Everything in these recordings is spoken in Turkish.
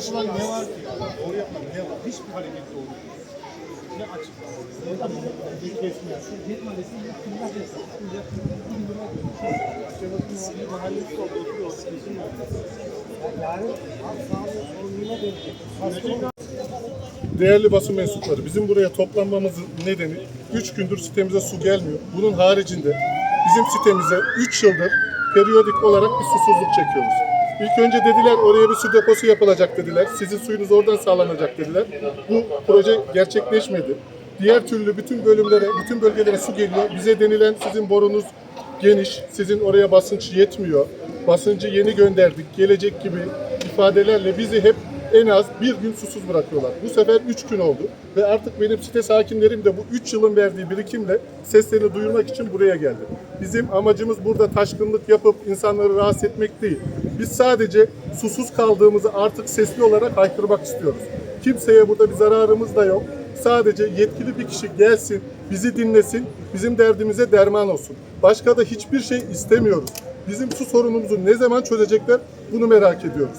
yapılan ne var ki? Doğru yapılan ne var? Hiçbir hareket doğru Değerli basın mensupları, bizim buraya toplanmamızın nedeni 3 gündür sitemize su gelmiyor. Bunun haricinde bizim sitemize 3 yıldır periyodik olarak bir susuzluk çekiyoruz. İlk önce dediler oraya bir su deposu yapılacak dediler. Sizin suyunuz oradan sağlanacak dediler. Bu proje gerçekleşmedi. Diğer türlü bütün bölümlere, bütün bölgelere su geliyor. Bize denilen sizin borunuz geniş, sizin oraya basınç yetmiyor. Basıncı yeni gönderdik, gelecek gibi ifadelerle bizi hep en az bir gün susuz bırakıyorlar. Bu sefer 3 gün oldu ve artık benim site sakinlerim de bu 3 yılın verdiği birikimle seslerini duyurmak için buraya geldi. Bizim amacımız burada taşkınlık yapıp insanları rahatsız etmek değil. Biz sadece susuz kaldığımızı artık sesli olarak haykırmak istiyoruz. Kimseye burada bir zararımız da yok. Sadece yetkili bir kişi gelsin, bizi dinlesin, bizim derdimize derman olsun. Başka da hiçbir şey istemiyoruz. Bizim su sorunumuzu ne zaman çözecekler bunu merak ediyoruz.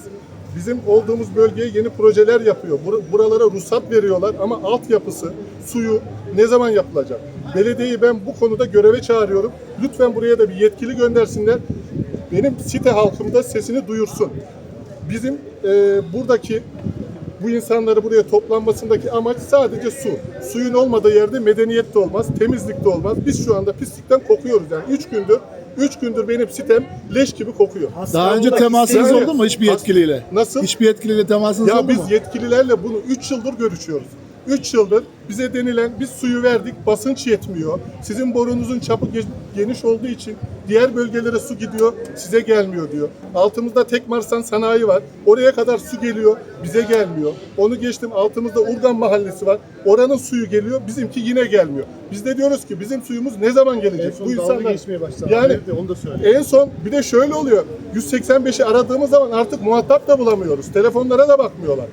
Bizim olduğumuz bölgeye yeni projeler yapıyor. Bur- Buralara ruhsat veriyorlar ama altyapısı, suyu ne zaman yapılacak? Belediyeyi ben bu konuda göreve çağırıyorum. Lütfen buraya da bir yetkili göndersinler. Benim site halkım da sesini duyursun. Bizim e, buradaki bu insanları buraya toplanmasındaki amaç sadece su. Suyun olmadığı yerde medeniyet de olmaz, temizlik de olmaz. Biz şu anda pislikten kokuyoruz yani. Üç gündür, üç gündür benim sitem leş gibi kokuyor. Daha önce temasınız oldu mu hiçbir yetkiliyle? Nasıl? Hiçbir yetkiliyle temasınız Ya oldu biz mu? yetkililerle bunu 3 yıldır görüşüyoruz. 3 yıldır bize denilen biz suyu verdik basınç yetmiyor. Sizin borunuzun çapı ge- geniş olduğu için diğer bölgelere su gidiyor size gelmiyor diyor. Altımızda tek marsan sanayi var. Oraya kadar su geliyor bize gelmiyor. Onu geçtim altımızda Urgan mahallesi var. Oranın suyu geliyor bizimki yine gelmiyor. Biz de diyoruz ki bizim suyumuz ne zaman gelecek? Bu insanlar yani onu da söyle. en son bir de şöyle oluyor. 185'i aradığımız zaman artık muhatap da bulamıyoruz. Telefonlara da bakmıyorlar.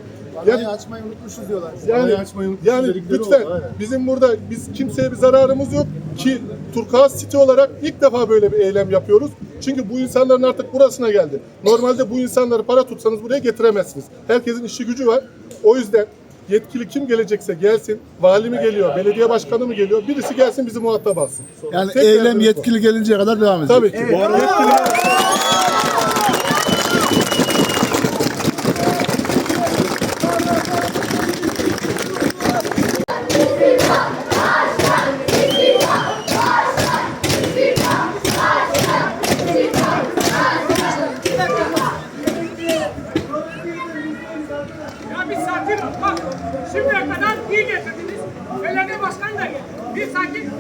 Yani, açmayı unutmuşuz diyorlar. yani, Parayı açmayı unutmuşuz yani lütfen oldu, aynen. bizim burada biz kimseye bir zararımız yok ki Turkuaz City olarak ilk defa böyle bir eylem yapıyoruz. Çünkü bu insanların artık burasına geldi. Normalde bu insanları para tutsanız buraya getiremezsiniz. Herkesin işi gücü var. O yüzden yetkili kim gelecekse gelsin. Vali mi geliyor, belediye başkanı mı geliyor? Birisi gelsin bizi muhatap alsın. Yani Tek eylem bu. yetkili gelinceye kadar devam edecek. Tabii ki. Yetkili Ya bir sakin ol. Bak şimdiye kadar iyi getirdiniz. Belediye başkanı da geldi. Bir sakin.